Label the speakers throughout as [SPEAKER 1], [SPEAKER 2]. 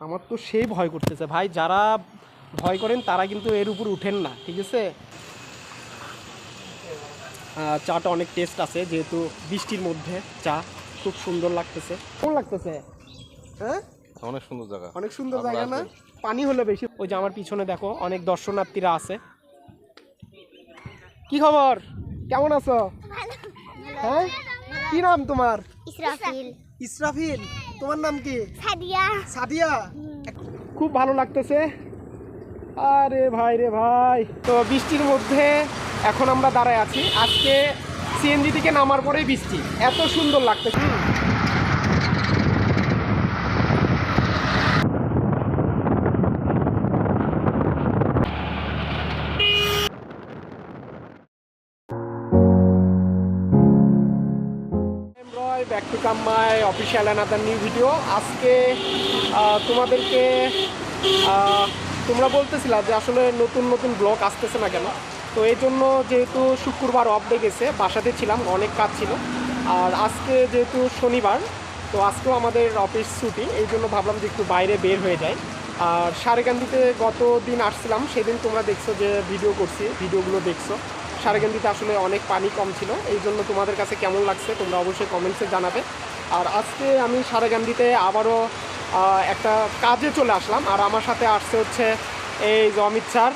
[SPEAKER 1] আমার তো সেই ভয় করতেছে। ভাই যারা ভয় করেন তারা কিন্তু এর উপর উঠেন না ঠিক আছে? চাটা অনেক টেস্ট আছে যেহেতু বৃষ্টির মধ্যে চা খুব সুন্দর লাগতেছে। কেমন লাগতেছে? হ্যাঁ?
[SPEAKER 2] অনেক সুন্দর জায়গা।
[SPEAKER 1] অনেক সুন্দর জায়গা না? পানি হলে বেশি ওই যে আমার পিছনে দেখো অনেক দর্শনার্থীরা আছে। কি খবর? কেমন আছো? হ্যাঁ? কি নাম তোমার?
[SPEAKER 3] ইসরাফিল।
[SPEAKER 1] ইসরাফিল? তোমার নাম কি?
[SPEAKER 3] সাদিয়া।
[SPEAKER 1] সাদিয়া? খুব ভালো লাগতেছে। আরে ভাই রে ভাই। তো বৃষ্টির মধ্যে এখন আমরা দাঁড়ায় আছি। আজকে সিএনজি থেকে নামার পরেই বৃষ্টি। এত সুন্দর লাগতেছে। অফিসিয়াল অ্যানাদার নিউ ভিডিও আজকে তোমাদেরকে তোমরা বলতেছিলা যে আসলে নতুন নতুন ব্লগ আসতেছে না কেন? তো এই জন্য যেহেতু শুক্রবার অফ ডে গেছে, বাসাতে ছিলাম, অনেক কাজ ছিল। আর আজকে যেহেতু শনিবার, তো আজকেও আমাদের অফিস ছুটি, এই জন্য ভাবলাম যে একটু বাইরে বের হয়ে যায় আর সারেকান্দিতে গত দিন আসছিলাম, সেদিন তোমরা দেখছ যে ভিডিও করছি ভিডিওগুলো দেখছ। সারেকান্দিতে আসলে অনেক পানি কম ছিল, এই জন্য তোমাদের কাছে কেমন লাগছে তোমরা অবশ্যই কমেন্টসে জানাবে। আর আজকে আমি সারেকান্দিতে আবারও একটা কাজে চলে আসলাম। আর আমার সাথে আসছে হচ্ছে এই যে অমিত স্যার।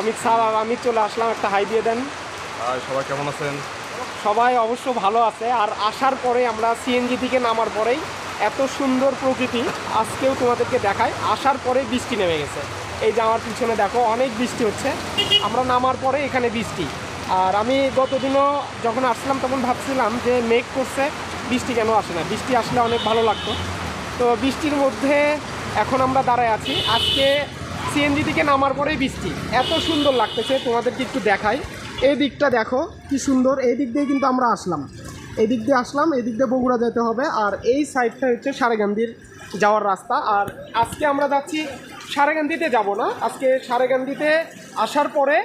[SPEAKER 1] অমিত স্যার আর আমি চলে আসলাম একটা হাই দিয়ে দেন।
[SPEAKER 2] সবাই কেমন আছেন?
[SPEAKER 1] সবাই অবশ্য ভালো আছে। আর আসার পরে আমরা সিএনজি থেকে নামার পরেই এত সুন্দর প্রকৃতি আজকেও তোমাদেরকে দেখাই। আসার পরে বৃষ্টি নেমে গেছে। এই যে আমার পিছনে দেখো অনেক বৃষ্টি হচ্ছে। আমরা নামার পরে এখানে বৃষ্টি। আর আমি গতদিনও যখন আসলাম তখন ভাবছিলাম যে মেঘ করছে। বৃষ্টি কেন আসে না। বৃষ্টি আসলে অনেক ভালো লাগতো। তো বৃষ্টির মধ্যে এখন আমরা দাঁড়ায় আছি। আজকে সিএনজি থেকে নামার পরেই বৃষ্টি। এত সুন্দর লাগতেছে, তোমাদেরকে একটু দেখাই। এই দিকটা দেখো, কি সুন্দর। এই দিক দিয়ে কিন্তু আমরা আসলাম। এই দিক দিয়ে আসলাম, এই দিক দিয়ে বগুড়া যেতে হবে। আর এই সাইডটা হচ্ছে সারেগান্দির যাওয়ার রাস্তা। আর আজকে আমরা যাচ্ছি সারেগান্দিতে যাব না। আজকে সারেগান্দিতে আসার পরে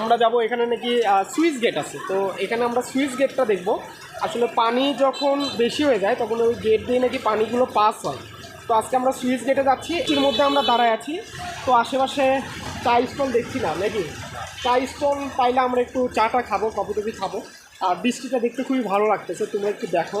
[SPEAKER 1] আমরা যাব এখানে নাকি সুইচ গেট আছে। তো এখানে আমরা সুইচ গেটটা দেখব। আসলে পানি যখন বেশি হয়ে যায়, তখন ওই গেট দিয়ে নাকি পানিগুলো পাস হয়। তো আজকে আমরা সুইচ গেটে যাচ্ছি, এর মধ্যে আমরা দাঁড়ায় আছি। তো আশেপাশে চা স্টল দেখছি না, নাকি? চা স্টল পাইলে আমরা একটু চাটা খাব কপি টপি খাব। আর বৃষ্টিটা দেখতে খুবই ভালো লাগতেছে, তোমরা একটু দেখো।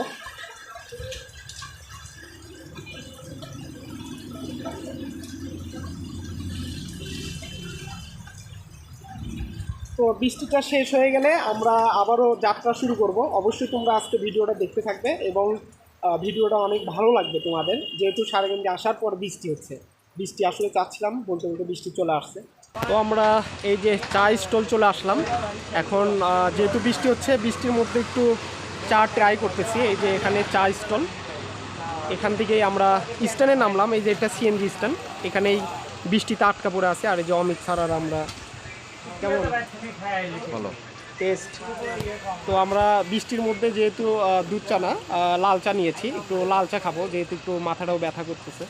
[SPEAKER 1] তো বৃষ্টিটা শেষ হয়ে গেলে আমরা আবারও যাত্রা শুরু করব। অবশ্যই তোমরা আজকে ভিডিওটা দেখতে থাকবে এবং ভিডিওটা অনেক ভালো লাগবে তোমাদের। যেহেতু সারাগঞ্জে আসার পর বৃষ্টি হচ্ছে। বৃষ্টি আসলে চাচ্ছিলাম, বলতে বলতে বৃষ্টি চলে আসছে। তো আমরা এই যে চা স্টল চলে আসলাম। এখন যেহেতু বৃষ্টি হচ্ছে, বৃষ্টির মধ্যে একটু চা ট্রাই করতেছি। এই যে এখানে চা স্টল। এখান থেকেই আমরা স্ট্যান্ডে নামলাম। এই যে এটা সিএনজি স্ট্যান্ড এখানেই বৃষ্টিতে আটকা পড়ে আছে। আর এই যে অমিত স্যার আর আমরা কেমন?
[SPEAKER 2] ভালো।
[SPEAKER 1] টেস্ট তো আমরা বৃষ্টির মধ্যে যেহেতু দুধ চা না লাল চা নিয়েছি একটু লাল চা খাব যেহেতু একটু মাথাটাও ব্যথা করতেছে।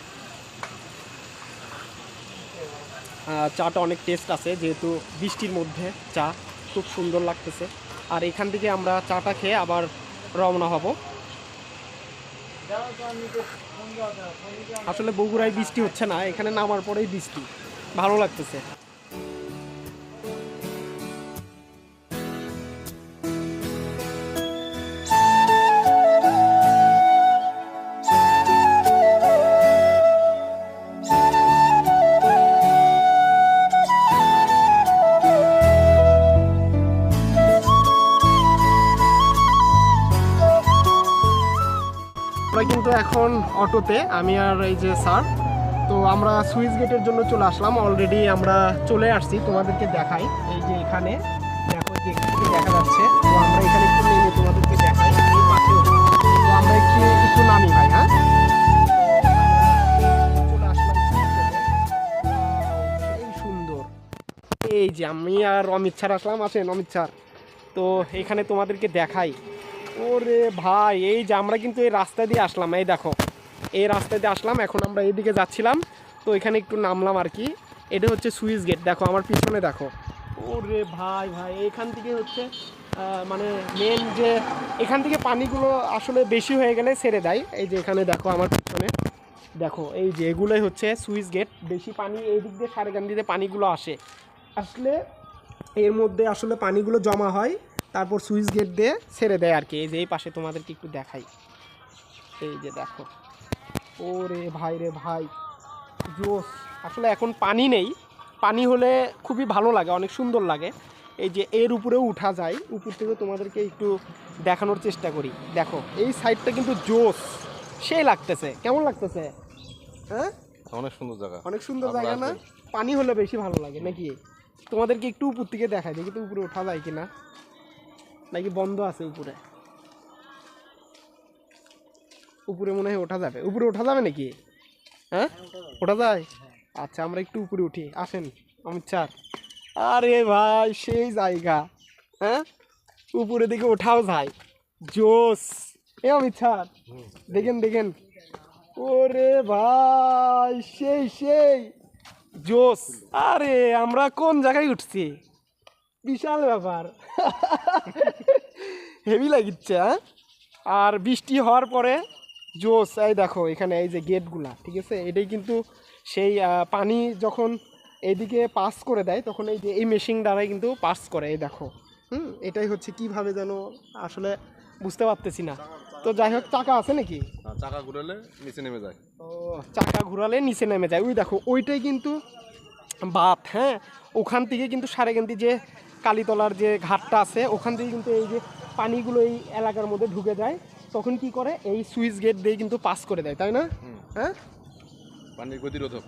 [SPEAKER 1] চাটা অনেক টেস্ট আছে যেহেতু বৃষ্টির মধ্যে চা খুব সুন্দর লাগতেছে। আর এখান থেকে আমরা চাটা খেয়ে আবার রওনা হব। আসলে বগুড়ায় বৃষ্টি হচ্ছে না এখানে নামার পরেই বৃষ্টি। ভালো লাগতেছে। এখন অটোতে, আমি আর এই যে স্যার। তো আমরা সুইচ গেটের জন্য চলে আসলাম। অলরেডি আমরা চলে আসছি, তোমাদেরকে দেখাই। এই যে এখানে, দেখো যে দেখা যাচ্ছে। তো আমরা এখানে একটু নেমে তোমাদেরকে দেখাই। তো আমরা একটু একটু নামি ভাই হ্যাঁ? এই যে আমি আর অমিত স্যার আসলাম আছেন অমিত স্যার। তো এখানে তোমাদেরকে দেখাই। ওরে ভাই, এই যে আমরা কিন্তু এই রাস্তা দিয়ে আসলাম, এই দেখো। এই রাস্তা দিয়ে আসলাম, এখন আমরা এইদিকে যাচ্ছিলাম, তো এখানে একটু নামলাম আর কি। এটা হচ্ছে সুইচ গেট, দেখো আমার পিছনে দেখো। ওরে ভাই ভাই, এখান থেকে হচ্ছে মানে মেন যে, এখান থেকে পানিগুলো আসলে বেশি হয়ে গেলে ছেড়ে দেয়। এই যে এখানে দেখো আমার পিছনে। দেখো, এই যে এগুলোই হচ্ছে সুইচ গেট, বেশি পানি এই দিক দিয়ে সারেগান্দিতে পানিগুলো আসে। আসলে এর মধ্যে আসলে পানিগুলো জমা হয়। তারপর সুইচ গেট দিয়ে ছেড়ে দেয় আর কি। এই যে এই পাশে তোমাদেরকে একটু দেখাই। এই যে দেখো। ও রে ভাই রে ভাই। জোস আসলে এখন পানি নেই। পানি হলে খুবই ভালো লাগে অনেক সুন্দর লাগে। এই যে এর উপরেও উঠা যায়। উপর থেকে তোমাদেরকে একটু দেখানোর চেষ্টা করি। দেখো এই সাইডটা কিন্তু জোস সেই লাগতেছে। কেমন লাগতেছে? হ্যাঁ?
[SPEAKER 2] অনেক সুন্দর জায়গা।
[SPEAKER 1] অনেক সুন্দর জায়গা না? পানি হলে বেশি ভালো লাগে নাকি? তোমাদেরকে একটু উপর থেকে দেখাই দেখি তো উপরে ওঠা যায় কিনা। নাকি বন্ধ আছে উপরে? উপরে মনে হয় ওঠা যাবে। উপরে ওঠা যাবে নাকি? হ্যাঁ? ওঠা যায়? আচ্ছা আমরা একটু উপরে উঠি। আসেন অমিত স্যার আরে ভাই, সেই জায়গা। হ্যাঁ? উপরে দিকে ওঠাও যায়। জোস। এ অমিত স্যার দেখেন দেখেন। ওরে ভাই, সেই সেই। জোস। আরে, আমরা কোন জায়গায় উঠছি? বিশাল ব্যাপার। হেভি লাগিচ্ছে হ্যাঁ? আর বৃষ্টি হওয়ার পরে জোস এই দেখো এখানে এই যে গেটগুলা ঠিক আছে? এটাই কিন্তু সেই পানি যখন এদিকে পাস করে দেয় তখন এই যে এই মেশিন দ্বারাই কিন্তু পাস করে এই দেখো। হুম এটাই হচ্ছে কীভাবে যেন আসলে বুঝতে পারতেছি না। তো যাই হোক চাকা আছে নাকি?
[SPEAKER 2] চাকা ঘুরালে নিচে নেমে যায়।
[SPEAKER 1] ও চাকা ঘোরালে নিচে নেমে যায়। ওই দেখো ওইটাই কিন্তু বাত হ্যাঁ? ওখান থেকে কিন্তু সারেগান্তি যে কালীতলার যে ঘাটটা আছে ওখান থেকে কিন্তু এই যে পানিগুলো এই এলাকার মধ্যে ঢুকে যায় তখন কি করে? এই সুইচ গেট দিয়ে কিন্তু পাস করে দেয় তাই না? হ্যাঁ?
[SPEAKER 2] পানির গতিরোধক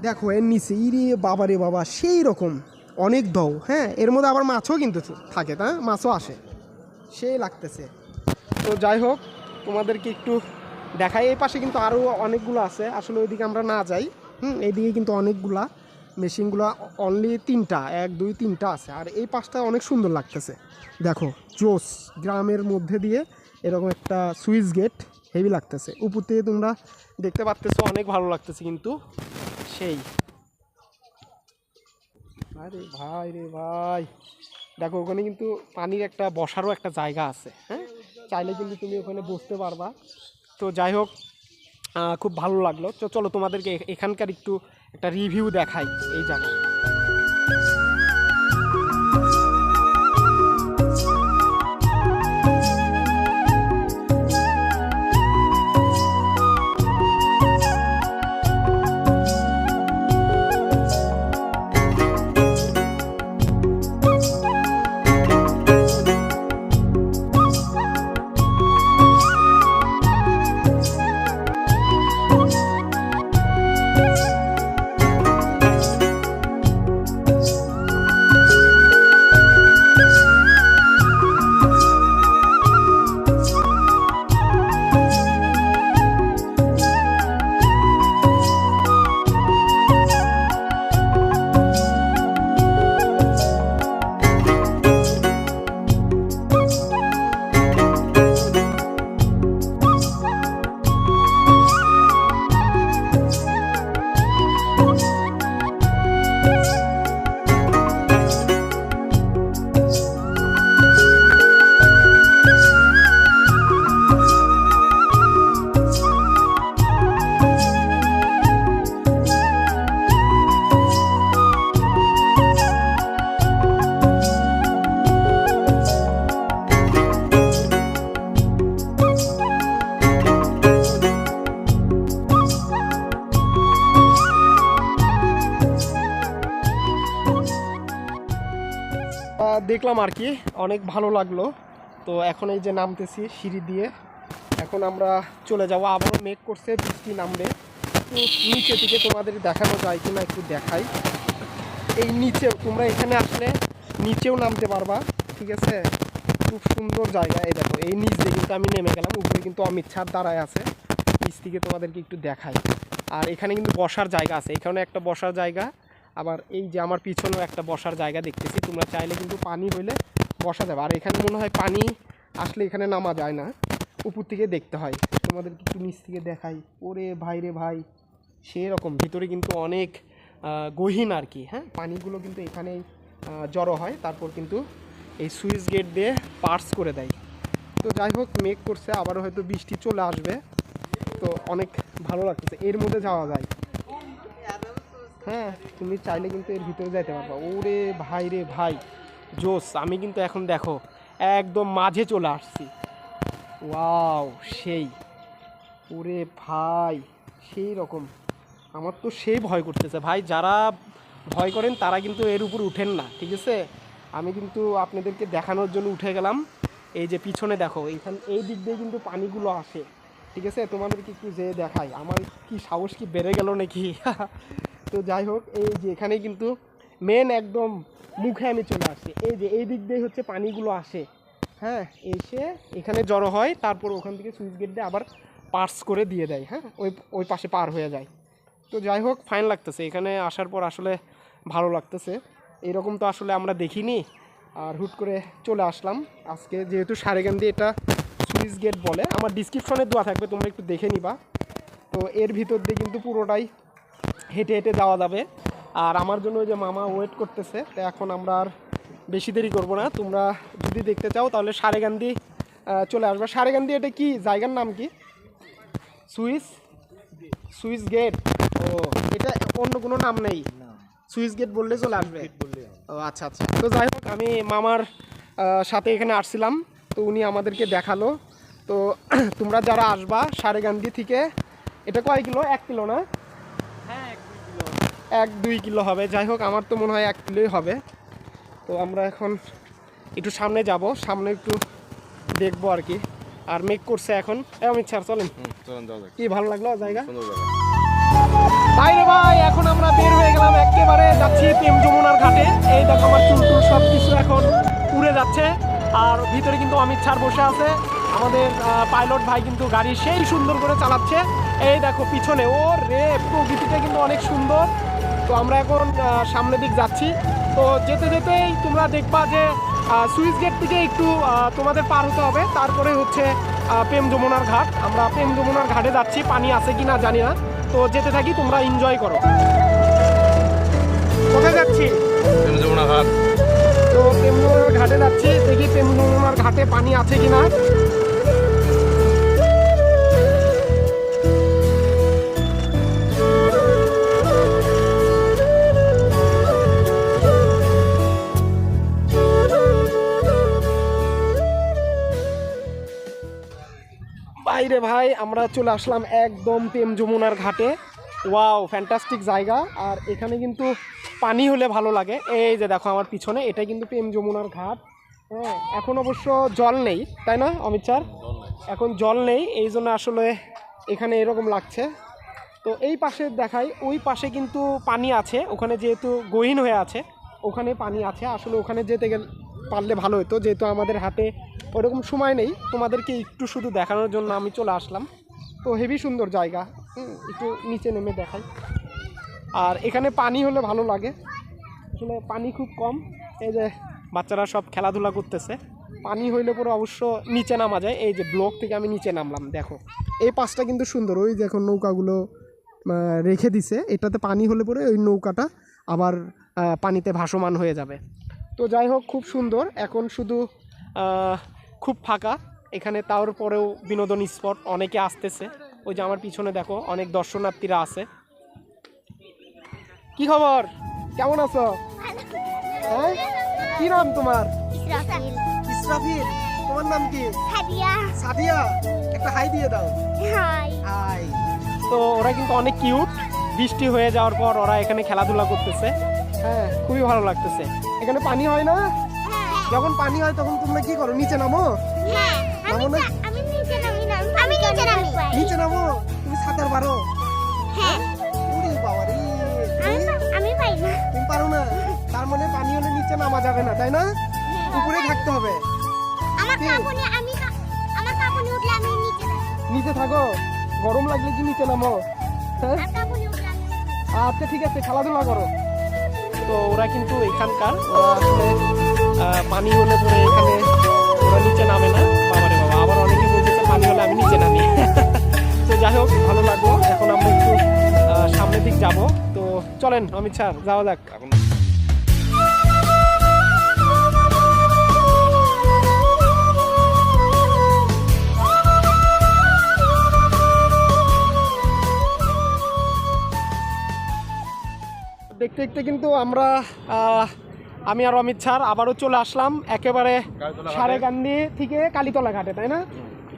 [SPEAKER 1] দেখো এর নিচে ইরে বাবা রে বাবা সেই রকম অনেক দৌ হ্যাঁ? এর মধ্যে আবার মাছও কিন্তু থাকে তা? মাছও আসে সেই লাগতেছে। তো যাই হোক তোমাদেরকে একটু দেখাই। এই পাশে কিন্তু আরও অনেকগুলো আছে আসলে ওইদিকে আমরা না যাই হুম? এইদিকে কিন্তু অনেকগুলা। মেশিনগুলো অনলি তিনটা, এক, দুই, তিনটা আছে। আর এই পাশটা অনেক সুন্দর লাগতেছে। দেখো, জোস গ্রামের মধ্যে দিয়ে এরকম একটা সুইচ গেট হেভি লাগতেছে। উপর থেকে তোমরা দেখতে পারতেছো, অনেক ভালো লাগতেছে কিন্তু। সেই। আরে ভাই রে ভাই। দেখো, ওখানে কিন্তু পানির একটা, বসারও একটা জায়গা আছে হ্যাঁ? চাইলে কিন্তু তুমি ওখানে বসতে পারবা। তো যাই হোক খুব ভালো লাগল। তো চলো তোমাদেরকে এখানকার একটু একটা রিভিউ দেখাই এই জায়গায়। দেখলাম আর কি, অনেক ভালো লাগল। তো এখন এই যে নামতেছি সিঁড়ি দিয়ে। এখন আমরা চলে যাব, আবারও মেঘ করছে, বৃষ্টি নামবে। তো নিচে থেকে তোমাদের দেখানো যায় কিনা একটু দেখাই। এই নিচে তোমরা এখানে আসলে নিচেও নামতে পারবা, ঠিক আছে? খুব সুন্দর জায়গা। এই দেখো, এই নিচ দিয়ে কিন্তু আমি নেমে গেলাম, উপরে কিন্তু অমিত ছাদ দাঁড়ায় আছে। নিচ থেকে তোমাদেরকে একটু দেখাই। আর এখানে কিন্তু বসার জায়গা আছে। এখানে একটা বসার জায়গা আবার এই যে আমার পিছনেও একটা বসার জায়গা দেখতেছি, তোমরা চাইলে কিন্তু পানি হইলে বসা যাবে। আর এখানে মনে হয় পানি আসলে এখানে নামা যায় না, উপর থেকে দেখতে হয়। তোমাদেরকে একটু নিচ থেকে দেখাই। ওরে ভাই রে ভাই, সেরকম। ভিতরে কিন্তু অনেক গহীন আর কি হ্যাঁ? পানিগুলো কিন্তু এখানেই জড়ো হয়। তারপর কিন্তু এই সুইচ গেট দিয়ে পার্স করে দেয়। তো যাই হোক, মেঘ করছে, আবারও হয়তো বৃষ্টি চলে আসবে। তো অনেক ভালো লাগতেছে। এর মধ্যে যাওয়া যায়। হ্যাঁ তুমি চাইলে কিন্তু এর ভিতরে যাইতে পারবা। ওরে ভাই রে ভাই, জোস, আমি কিন্তু এখন দেখো, একদম মাঝে চলে আসছি। ওয়াও, সেই। ওরে ভাই, সেই রকম। আমার তো সেই ভয় করতেছে। ভাই, যারা ভয় করেন, তারা কিন্তু এর উপর উঠেন না, ঠিক আছে? আমি কিন্তু আপনাদেরকে দেখানোর জন্য উঠে গেলাম। এই যে পিছনে দেখো, এইখান, এই দিক দিয়ে কিন্তু পানিগুলো আসে, ঠিক আছে? তোমাদেরকে একটু যেয়ে দেখাই। আমার কি সাহস কি বেড়ে গেল নাকি? তো যাই হোক, এই যে এখানে কিন্তু মেন একদম মুখে আমি চলে আসছি। এই যে এই দিক দিয়ে হচ্ছে পানিগুলো আসে। হ্যাঁ এসে এখানে জড়ো হয়, তারপর ওখান থেকে সুইচ গেট দিয়ে আবার পার্স করে দিয়ে দেয় হ্যাঁ ওই ওই পাশে পার হয়ে যায়। তো যাই হোক ফাইন লাগতেছে। এখানে আসার পর আসলে ভালো লাগতেছে। এরকম তো আসলে আমরা দেখিনি। আর হুট করে চলে আসলাম। আজকে যেহেতু সারেগান দিয়ে এটা সুইচ গেট বলে, আমার ডিসক্রিপশনে দেওয়া থাকবে, তোমরা একটু দেখে নিবা। তো এর ভিতর দিয়ে কিন্তু পুরোটাই হেঁটে হেঁটে যাওয়া যাবে। আর আমার জন্য ওই যে মামা ওয়েট করতেছে তো এখন আমরা আর বেশি দেরি করব না। তোমরা যদি দেখতে চাও তাহলে সারেগান্দি চলে আসবে। সারেগান্দি এটা কি? জায়গার নাম কি? সুইস? Swiss gate? ও এটা অন্য কোনো নাম নেই? সুইস গেট বললে চলে আসবে? ও আচ্ছা আচ্ছা। তো যাই হোক আমি মামার সাথে এখানে আসছিলাম। তো উনি আমাদেরকে দেখাল। তো তোমরা যারা আসবা সারেগান্দি থেকে এটা কয় কিলো? এক কিলো না? এক দুই কিলো হবে। যাই হোক আমার তো মনে হয় এক কিলোই হবে। তো আমরা এখন একটু সামনে যাব। সামনে একটু দেখব আর কি। আর মেক করছে এখন। অমিত স্যার চলেন। কি ভালো লাগল জায়গা? ভাই রে ভাই এখন আমরা বের হয়ে গেলাম একেবারে যাচ্ছি প্রেম যমুনার ঘাটে। এই দেখো আমার চুল টুল সব কিছু এখন উড়ে যাচ্ছে। আর ভিতরে কিন্তু অমিত স্যার বসে আছে। আমাদের পাইলট ভাই কিন্তু গাড়ি সেই সুন্দর করে চালাচ্ছে। এই দেখো পিছনে। ও রে প্রকৃতিটা কিন্তু অনেক সুন্দর। তো আমরা এখন সামনের দিক যাচ্ছি। তো যেতে যেতেই তোমরা দেখবা যে সুইচ গেট থেকে একটু তোমাদের পার হতে হবে। তারপরে হচ্ছে প্রেম যমুনার ঘাট। আমরা প্রেম যমুনার ঘাটে যাচ্ছি। পানি আছে কি না জানি না। তো যেতে থাকি তোমরা এনজয় করো। কোথায় যাচ্ছি?
[SPEAKER 2] প্রেম যমুনা ঘাট।
[SPEAKER 1] তো প্রেম যমুনার ঘাটে যাচ্ছি। দেখি প্রেম যমুনার ঘাটে পানি আছে কিনা। বাইরে ভাই আমরা চলে আসলাম একদম প্রেম যমুনার ঘাটে। ওয়াও ফ্যান্টাস্টিক জায়গা। আর এখানে কিন্তু পানি হলে ভালো লাগে। এই যে দেখো আমার পিছনে এটা কিন্তু প্রেম যমুনার ঘাট। হ্যাঁ এখন অবশ্য জল নেই তাই না অমিত স্যার? এখন জল নেই এই জন্য আসলে এখানে এরকম লাগছে। তো এই পাশে দেখাই ওই পাশে কিন্তু পানি আছে ওখানে যেহেতু গহীন হয়ে আছে ওখানে পানি আছে। আসলে ওখানে যেতে গেলে পারলে ভালো হতো যেহেতু আমাদের হাতে ওরকম সময় নেই। তোমাদেরকে একটু শুধু দেখানোর জন্য আমি চলে আসলাম। তো হেভি সুন্দর জায়গা। একটু নিচে নেমে দেখাই। আর এখানে পানি হলে ভালো লাগে। আসলে পানি খুব কম। এই যে বাচ্চারা সব খেলাধুলা করতেছে। পানি হইলে পরে অবশ্য নিচে নামা যায়। এই যে ব্লক থেকে আমি নিচে নামলাম, দেখো। এই পাশটা কিন্তু সুন্দর। ওই দেখো নৌকাগুলো রেখে দিছে। এটাতে পানি হলে পরে ওই নৌকাটা আবার পানিতে ভাসমান হয়ে যাবে। তো যাই হোক, খুব সুন্দর। এখন শুধু খুব ফাঁকা। এখানে তার পরেও বিনোদন স্পট অনেকে আসতেছে। ওই যে আমার পিছনে দেখো অনেক দর্শনার্থীরা আছে। কি খবর? কেমন আছো? হ্যাঁ? কি নাম তোমার?
[SPEAKER 3] ইসরাফিল।
[SPEAKER 1] তোমার নাম কি?
[SPEAKER 3] হাদিয়া
[SPEAKER 1] সাদিয়া? একটা হাই দিয়ে দাও।
[SPEAKER 3] হাই।
[SPEAKER 1] হাই। তো ওরা কিন্তু অনেক কিউট। বৃষ্টি হয়ে যাওয়ার পর ওরা এখানে খেলাধুলা করতেছে। হ্যাঁ খুবই ভালো লাগতেছে। এখানে পানি হয় না? যখন পানি হয় তখন তোমরা কি করো? নিচে নামো?
[SPEAKER 3] হ্যাঁ আমি
[SPEAKER 1] নামো না?
[SPEAKER 3] আমি নিচে নামি না আমি নিচে নামি।
[SPEAKER 1] নিচে নামো? তুমি সাঁতার পারো?
[SPEAKER 3] হ্যাঁ।
[SPEAKER 1] উড়ি বাবা রে
[SPEAKER 3] আমি পাই না।
[SPEAKER 1] তুমি পারো না? তার মানে পানি হলে নিচে নামা যাবে না তাই না? উপরে থাকতে হবে।
[SPEAKER 3] আমার? কাপড়ে আমি আমার কাপড়ে উঠলে আমি নিচে থাকি
[SPEAKER 1] নিচে থাকো। গরম লাগলে কি নিচে নামো? হ্যাঁ? আচ্ছা ঠিক আছে খেলাধুলা করো। তো ওরা কিন্তু এখানকার আসলে পানি হলে ধরে এখানে ওরা নিচে নামে না। বাবারে বাবা, আবার অনেকে বলতেছে পানি হলে আমি নিচে নামি। তো যাই হোক, ভালো লাগল। এখন আমরা একটু সামনের দিক যাব। তো চলেন, অমিত স্যার, যাওয়া যাক।
[SPEAKER 2] এখন
[SPEAKER 1] দেখতে দেখতে কিন্তু আমরা আমি আর অমিত স্যার আবারও চলে আসলাম একেবারে। সারেগান্ধি থেকে কালীতলা ঘাটে তাই না?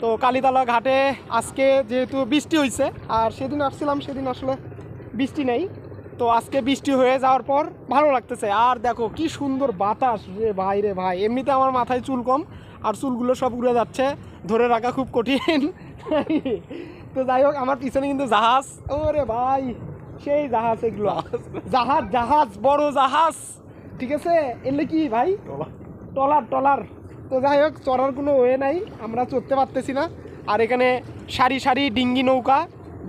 [SPEAKER 1] তো কালীতলা ঘাটে আজকে যেহেতু বৃষ্টি হয়েছে আর সেদিন আসছিলাম সেদিন আসলে বৃষ্টি নেই। তো আজকে বৃষ্টি হয়ে যাওয়ার পর ভালো লাগতেছে। আর দেখো কি সুন্দর বাতাস রে ভাই রে ভাই। এমনিতে আমার মাথায় চুল কম আর চুলগুলো সব উড়ে যাচ্ছে। ধরে রাখা খুব কঠিন। তো যাই হোক আমার পিছনে কিন্তু জাহাজ। ওরে ভাই সেই জাহাজ এগুলো। জাহাজ জাহাজ বড় জাহাজ। ঠিক আছে? এলে কি ভাই? টলার টলার। তো যাই হোক চড়ার কোনো ওয়ে নাই আমরা চড়তে পারতেছি না। আর এখানে সারি সারি ডিঙ্গি নৌকা।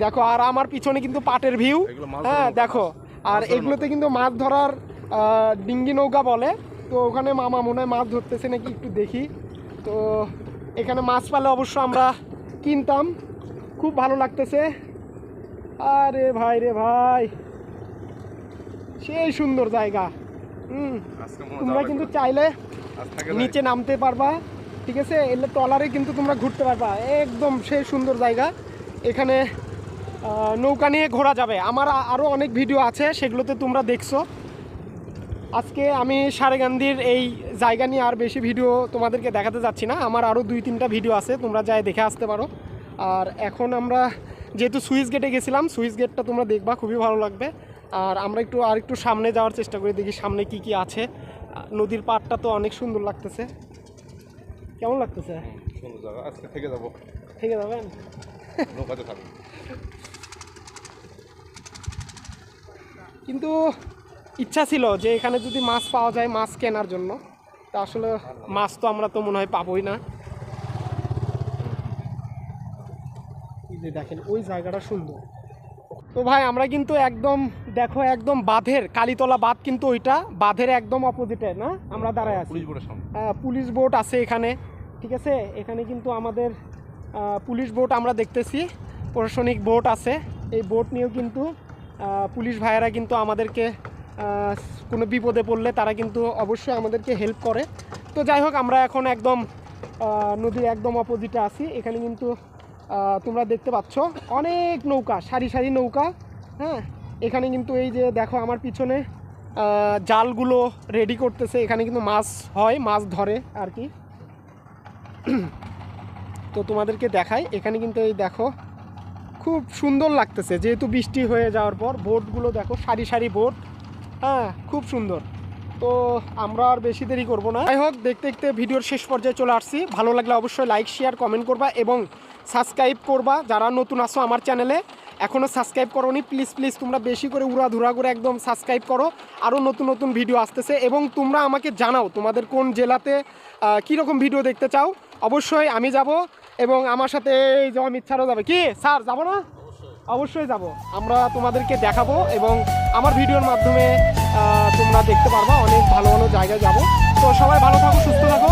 [SPEAKER 1] দেখো আর আমার পিছনে কিন্তু পাটের ভিউ। হ্যাঁ দেখো। আর এগুলোতে কিন্তু মাছ ধরার ডিঙ্গি নৌকা বলে। তো ওখানে মামা মনে হয় মাছ ধরতেছে নাকি একটু দেখি। তো এখানে মাছ পালে অবশ্য আমরা কিনতাম। খুব ভালো লাগতেছে। আরে ভাই রে ভাই সেই সুন্দর জায়গা। তোমরা কিন্তু চাইলে। নিচে নামতে পারবা ঠিক আছে? এলে ট্রলারে কিন্তু তোমরা ঘুরতে পারবা। একদম সে সুন্দর জায়গা। এখানে নৌকা নিয়ে ঘোরা যাবে। আমার আরও অনেক ভিডিও আছে সেগুলোতে তোমরা দেখছ। আজকে আমি সারেগান্ধির এই জায়গা নিয়ে আর বেশি ভিডিও তোমাদেরকে দেখাতে যাচ্ছি না। আমার আরও দুই তিনটা ভিডিও আছে তোমরা যাই দেখে আসতে পারো। আর এখন আমরা যেহেতু সুইচ গেটে গেছিলাম সুইচ গেটটা তোমরা দেখবা খুবই ভালো লাগবে। আর আমরা একটু আর একটু সামনে যাওয়ার চেষ্টা করি দেখি সামনে কি কি আছে। নদীর পাড়টা তো অনেক সুন্দর লাগতেছে। কেমন লাগতেছে?
[SPEAKER 2] সুন্দর জায়গা। আজকে থেকে যাব।
[SPEAKER 1] থেকে যাবেন?
[SPEAKER 2] নৌকাতে থাকব।
[SPEAKER 1] কিন্তু ইচ্ছা ছিল যে এখানে যদি মাছ পাওয়া যায় মাছ কেনার জন্য। তা আসলে মাছ তো আমরা তো মনে হয় পাবোই না। দেখেন ওই জায়গাটা সুন্দর। তো ভাই আমরা কিন্তু একদম দেখো একদম বাঁধের কালীতলা বাঁধ কিন্তু ওইটা বাঁধের একদম অপোজিটে না? আমরা দাঁড়ায় আছি।
[SPEAKER 2] পুলিশ বোর্ডের সামনে।
[SPEAKER 1] আহ, পুলিশ বোট আছে এখানে ঠিক আছে? এখানে কিন্তু আমাদের পুলিশ বোট আমরা দেখতেছি প্রশাসনিক বোট আছে। এই বোট নিয়েও কিন্তু পুলিশ ভাইয়েরা কিন্তু আমাদেরকে কোনো বিপদে পড়লে তারা কিন্তু অবশ্যই আমাদেরকে হেল্প করে। তো যাই হোক আমরা এখন একদম নদীর একদম অপোজিটে আছি। এখানে কিন্তু তোমরা দেখতে পাচ্ছ অনেক নৌকা, সারি সারি নৌকা হ্যাঁ? এখানে কিন্তু এই যে দেখো আমার পিছনে জালগুলো রেডি করতেছে। এখানে কিন্তু মাছ হয়, মাছ ধরে আর কি। তো তোমাদেরকে দেখাই, এখানে কিন্তু এই দেখো, খুব সুন্দর লাগতেছে। যেহেতু বৃষ্টি হয়ে যাওয়ার পর, বোটগুলো দেখো, সারি সারি বোট হ্যাঁ খুব সুন্দর। তো আমরা আর বেশি দেরি করব না। যাই হোক, দেখতে দেখতে ভিডিওর শেষ পর্যায়ে চলে আসছি। ভালো লাগলে অবশ্যই লাইক শেয়ার কমেন্ট করবা এবং সাবস্ক্রাইব করবা। যারা নতুন আসো আমার চ্যানেলে এখনও সাবস্ক্রাইব করোনি প্লিজ প্লিজ তোমরা বেশি করে উড়াধুরা করে একদম সাবস্ক্রাইব করো। আরও নতুন নতুন ভিডিও আসতেছে এবং তোমরা আমাকে জানাও তোমাদের কোন জেলাতে কীরকম ভিডিও দেখতে চাও। অবশ্যই আমি যাব এবং আমার সাথে এই যে অমিত স্যারও যাবে। কি? স্যার যাব না? অবশ্যই। যাব। আমরা তোমাদেরকে দেখাবো এবং আমার ভিডিওর মাধ্যমে তোমরা দেখতে পারবা অনেক ভালো ভালো জায়গায় যাব। তো সবাই ভালো থাকো সুস্থ থাকো।